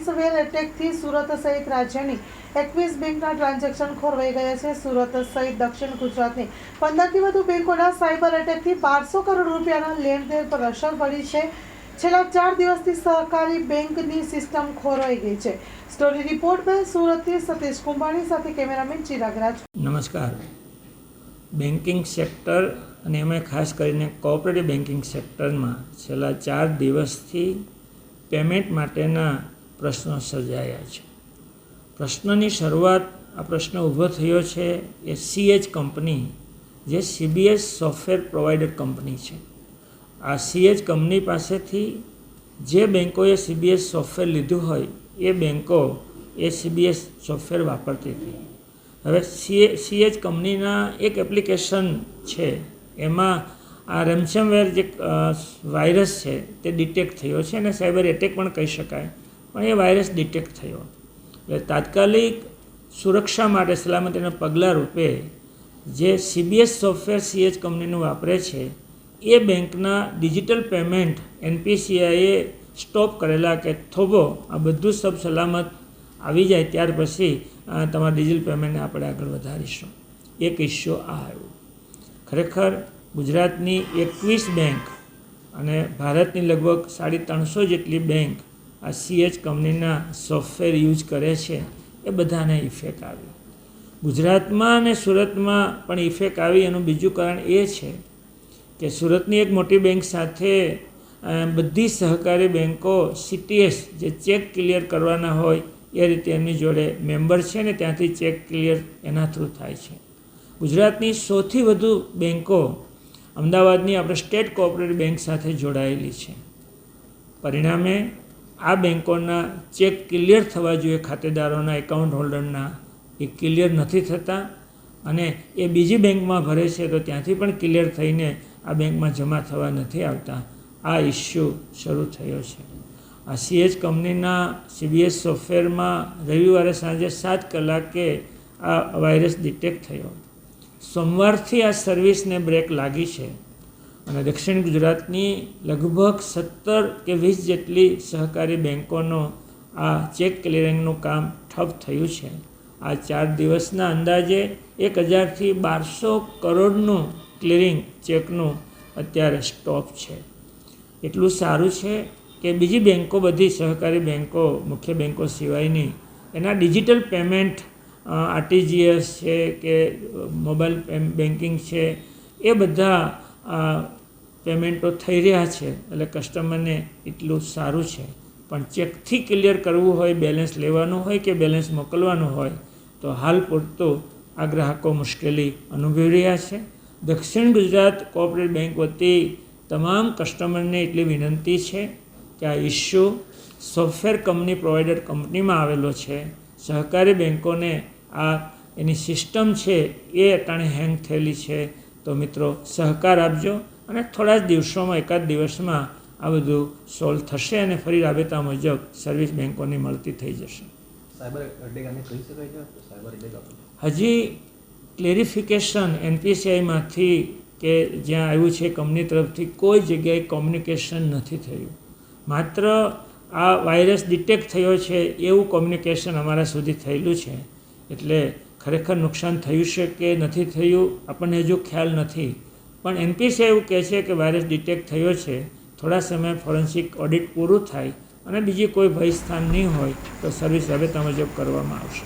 રેન્સવેર એટેકથી સુરત સહિત રાજ્યની એકવીસ બેંકના ટ્રાન્ઝેક્શન ખોરવાઈ ગયા છે. સુરત સહિત દક્ષિણ ગુજરાતની પંદરથી વધુ બેંકોના સાયબર એટેકથી બારસો કરોડ રૂપિયાના લેણદેણ પર અસર પડી છે. છેલ્લા ચાર દિવસથી સહકારી બેંકની સિસ્ટમ ખોરવાઈ ગઈ છે. સ્ટોરી રિપોર્ટ બાય સુરતથી સતીશ કુંભાણી સાથે કેમેરામેન ચિરાગ રાજ. નમસ્કાર. બેન્કિંગ સેક્ટર અને એમાં ખાસ કરીને કોઓપરેટિવ બેન્કિંગ સેક્ટરમાં છેલ્લા ચાર દિવસથી પેમેન્ટ માટેના પ્રશ્નો સર્જાયા છે. પ્રશ્નની શરૂઆત આ પ્રશ્ન ઊભો થયો છે એ સીએચ કંપની, જે સીબીએસ સોફ્ટવેર પ્રોવાઈડર કંપની છે. આ સીએચ કંપની પાસેથી જે બેન્કોએ સીબીએસ સોફ્ટવેર લીધું હોય, એ બેન્કો એ સીબીએસ સોફ્ટવેર વાપરતી હતી. હવે સીએ સીએચ કંપનીના એક એપ્લિકેશન છે, એમાં આ રેમસમવેર જે વાયરસ છે તે ડિટેક્ટ થયો છે અને સાયબર એટેક પણ કહી શકાય. પણ એ વાયરસ ડિટેક્ટ થયો. એટલે તાત્કાલિક સુરક્ષા માટે સલામતીના પગલાં રૂપે જે સીબીએસ સોફ્ટવેર સીએચ કંપનીનું વાપરે છે, એ બેંકના ડિજિટલ પેમેન્ટ એનપીસીઆઈએ સ્ટોપ કરેલા કે થોભો આ બધું સબ સલામત આવી જાય ત્યાર પછી તમારા ડિજિટલ પેમેન્ટને આપણે આગળ વધારીશું. એક ઇસ્યુ આ આવ્યો. ખરેખર ગુજરાતની એકવીસ બેંક અને ભારતની લગભગ સાડી ત્રણસો જેટલી બેંક આ સીએચ કંપનીના સોફ્ટવેર યુઝ કરે છે, એ બધાને ઇફેક્ટ આવી. ગુજરાતમાં અને સુરતમાં પણ ઇફેક્ટ આવી. એનું બીજું કારણ એ છે કે સુરતની એક મોટી બેંક સાથે બધી સહકારી બેન્કો સીટીએસ જે ચેક ક્લિયર કરવાના હોય, એ રીતે એમની જોડે મેમ્બર છે ને ત્યાંથી ચેક ક્લિયર એના થ્રુ થાય છે. ગુજરાતની સૌથી વધુ બેન્કો અમદાવાદની આપણે સ્ટેટ કોઓપરેટિવ બેંક સાથે જોડાયેલી છે. પરિણામે આ બેન્કોના ચેક ક્લિયર થવા જોઈએ ખાતેદારોના, એકાઉન્ટ હોલ્ડરના. એ ક્લિયર નથી થતા અને એ બીજી બેંકમાં ભરે છે તો ત્યાંથી પણ ક્લિયર થઈને આ બેંકમાં જમા થવા નથી આવતા. આ ઇસ્યુ શરૂ થયો છે. આ સીએચ કંપનીના સીબીએસ સોફ્ટવેરમાં રવિવારે સાંજે સાત કલાકે આ વાયરસ ડિટેક્ટ થયો. સોમવારથી આ સર્વિસને બ્રેક લાગી છે. અને દક્ષિણ ગુજરાતની લગભગ સત્તર કે વીસ જેટલી સહકારી બેન્કોનો આ ચેક ક્લિયરિંગનું કામ ઠપ થયું છે. આ ચાર દિવસના અંદાજે એક હજારથી બારસો કરોડનું ક્લિયરિંગ ચેકનું અત્યારે સ્ટોપ છે. એટલું સારું છે કે બીજી બેન્કો બધી સહકારી બેન્કો મુખ્ય બેંકો સિવાયની, એના ડિજિટલ પેમેન્ટ આરટીજીએસ છે કે મોબાઈલ બેન્કિંગ છે, એ બધા પેમેન્ટો થઈ રહ્યા છે એટલે કસ્ટમરને એટલું સારું છે. પણ ચેકથી ક્લિયર કરવું હોય, બેલેન્સ લેવાનું હોય કે બેલેન્સ મોકલવાનું હોય, તો હાલ પૂરતું આ ગ્રાહકો મુશ્કેલી અનુભવી રહ્યા છે. દક્ષિણ ગુજરાત કોઓપરેટિવ બેંક વતી તમામ કસ્ટમરને એટલી વિનંતી છે કે આ ઇસ્યુ સોફ્ટવેર કંપની પ્રોવાઈડર કંપનીમાં આવેલો છે. સહકારી બેંકોને આ એની સિસ્ટમ છે એ અટાણે હેંગ થયેલી છે. તો મિત્રો, સહકાર આપજો. અને થોડા જ દિવસોમાં એકાદ દિવસમાં આ બધું સોલ્વ થશે અને ફરી રાબેતા મુજબ સર્વિસ બેન્કોની મળતી થઈ જશે. હજી ક્લેરિફિકેશન એનપીસીઆઈમાંથી કે જ્યાં આવ્યું છે કંપની તરફથી કોઈ જગ્યાએ કોમ્યુનિકેશન નથી થયું. માત્ર આ વાયરસ ડિટેક્ટ થયો છે એવું કોમ્યુનિકેશન અમારા સુધી થયેલું છે. એટલે ખરેખર નુકસાન થયું છે કે નથી થયું આપણને હજુ ખ્યાલ નથી. પણ એનપીસીઆઈ એવું કહે છે કે વાયરસ ડિટેક્ટ થયો છે, થોડા સમય ફોરેન્સિક ઓડિટ પૂરું થાય અને બીજી કોઈ ભય સ્થાન નહીં હોય તો સર્વિસ હવે તમે મુજબ કરવામાં આવશે.